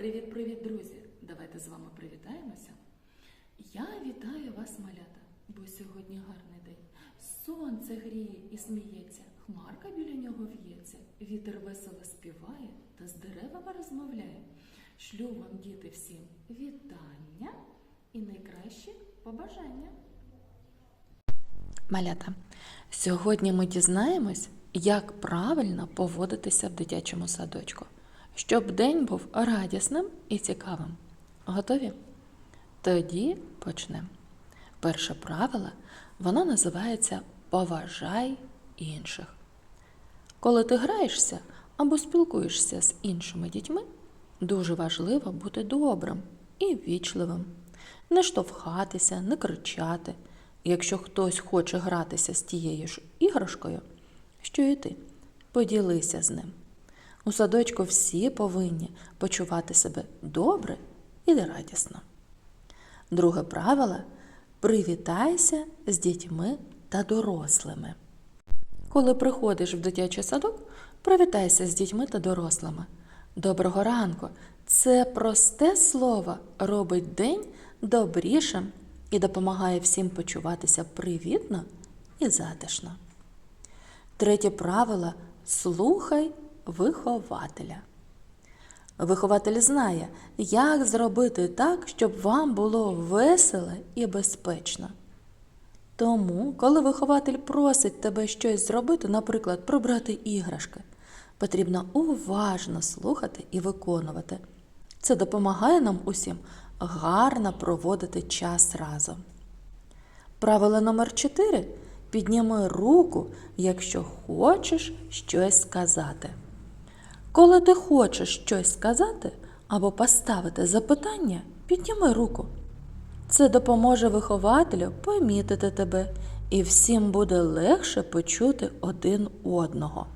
Привіт-привіт, друзі! Давайте з вами привітаємося. Я вітаю вас, малята, бо сьогодні гарний день. Сонце гріє і сміється, хмарка біля нього в'ється, вітер весело співає та з деревами розмовляє. Шлю вам, діти, всім вітання і найкращі побажання. Малята, сьогодні ми дізнаємось, як правильно поводитися в дитячому садочку, щоб день був радісним і цікавим. Готові? Тоді почнемо. Перше правило воно називається Поважай інших. Коли ти граєшся або спілкуєшся з іншими дітьми, дуже важливо бути добрим і ввічливим, не штовхатися, не кричати. Якщо хтось хоче гратися з тією ж іграшкою, що і ти, поділися з ним. У садочку всі повинні почувати себе добре і радісно. Друге правило привітайся з дітьми та дорослими. Коли приходиш в дитячий садок, привітайся з дітьми та дорослими. Доброго ранку! Це просте слово робить день добрішим і допомагає всім почуватися привітно і затишно. Третє правило слухай вихователя. Вихователь знає, як зробити так, щоб вам було весело і безпечно. Тому, коли вихователь просить тебе щось зробити, наприклад, прибрати іграшки, потрібно уважно слухати і виконувати. Це допомагає нам усім гарно проводити час разом. Правило номер 4 підніми руку, якщо хочеш щось сказати. Коли ти хочеш щось сказати або поставити запитання, підніми руку. Це допоможе вихователю помітити тебе, і всім буде легше почути один одного.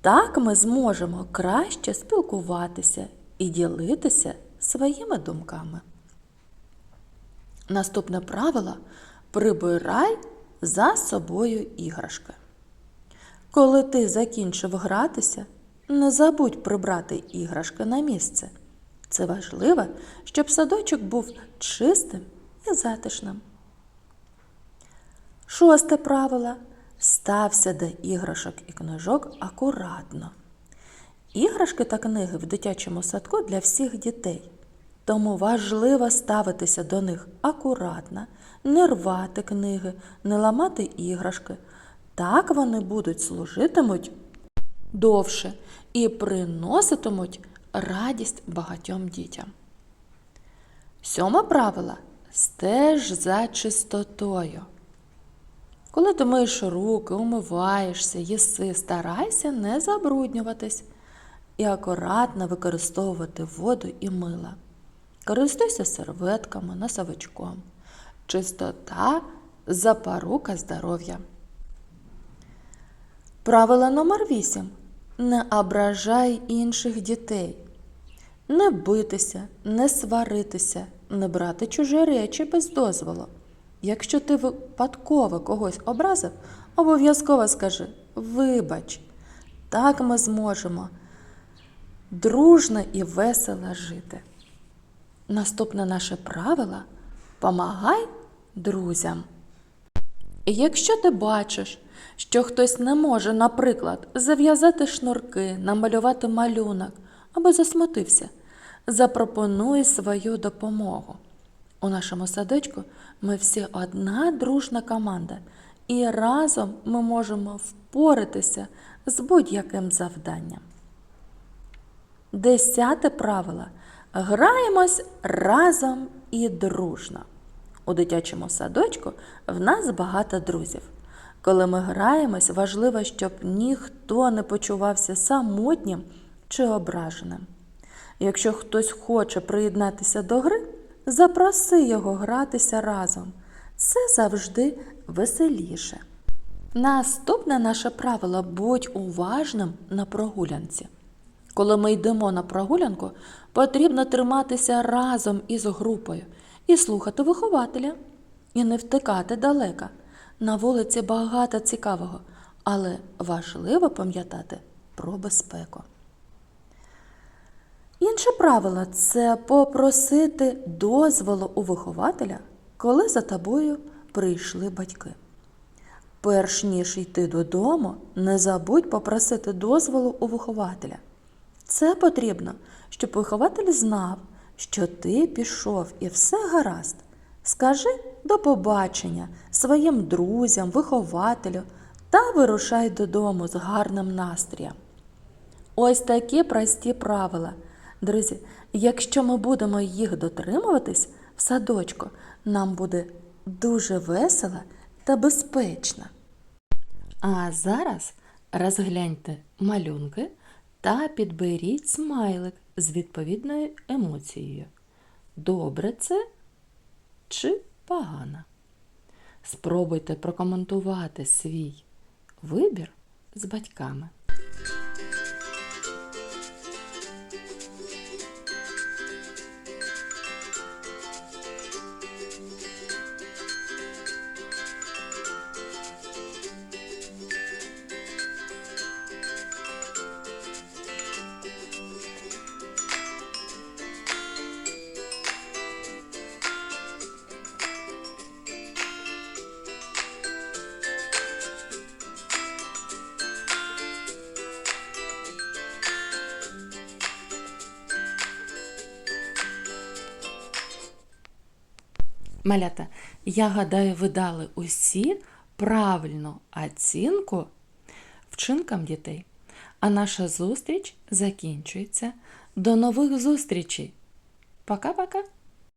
Так ми зможемо краще спілкуватися і ділитися своїми думками. Наступне правило прибирай за собою іграшки. Коли ти закінчив гратися, не забудь прибрати іграшки на місце. Це важливо, щоб садочок був чистим і затишним. Шосте правило стався до іграшок і книжок акуратно. Іграшки та книги в дитячому садку для всіх дітей. Тому важливо ставитися до них акуратно, не рвати книги, не ламати іграшки. Так вони будуть служитимуть довше і приноситимуть радість багатьом дітям. Сьоме правило стеж за чистотою. Коли ти миєш руки, умиваєшся, їси, старайся не забруднюватись і акуратно використовувати воду і мила. Користуйся серветками, носовичком. Чистота запорука здоров'я. Правило номер 8. Не ображай інших дітей. Не битися, не сваритися, не брати чужі речі без дозволу. Якщо ти випадково когось образив, обов'язково скажи Вибач, так ми зможемо дружно і весело жити. Наступне наше правило помагай друзям. Якщо ти бачиш, що хтось не може, наприклад, зав'язати шнурки, намалювати малюнок або засмутився, запропонуй свою допомогу. У нашому садочку ми всі одна дружна команда, і разом ми можемо впоратися з будь-яким завданням. Десяте правило. Граємось разом і дружно. У дитячому садочку в нас багато друзів. Коли ми граємось, важливо, щоб ніхто не почувався самотнім чи ображеним. Якщо хтось хоче приєднатися до гри, запроси його гратися разом. Це завжди веселіше. Наступне наше правило будь уважним на прогулянці. Коли ми йдемо на прогулянку, потрібно триматися разом із групою і слухати вихователя, і не втикати далеко. На вулиці багато цікавого, але важливо пам'ятати про безпеку. Інше правило це попросити дозволу у вихователя, коли за тобою прийшли батьки. Перш ніж йти додому, не забудь попросити дозволу у вихователя. Це потрібно, щоб вихователь знав, що ти пішов і все гаразд. Скажи до побачення своїм друзям, вихователю та вирушай додому з гарним настроєм. Ось такі прості правила. Друзі, якщо ми будемо їх дотримуватись в садочку, нам буде дуже весело та безпечно. А зараз розгляньте малюнки та підберіть смайлик з відповідною емоцією. Добре це чи погано? Спробуйте прокоментувати свій вибір з батьками. Малята, я гадаю, ви дали усі правильну оцінку вчинкам дітей. А наша зустріч закінчується. До нових зустрічей. Пока-пока.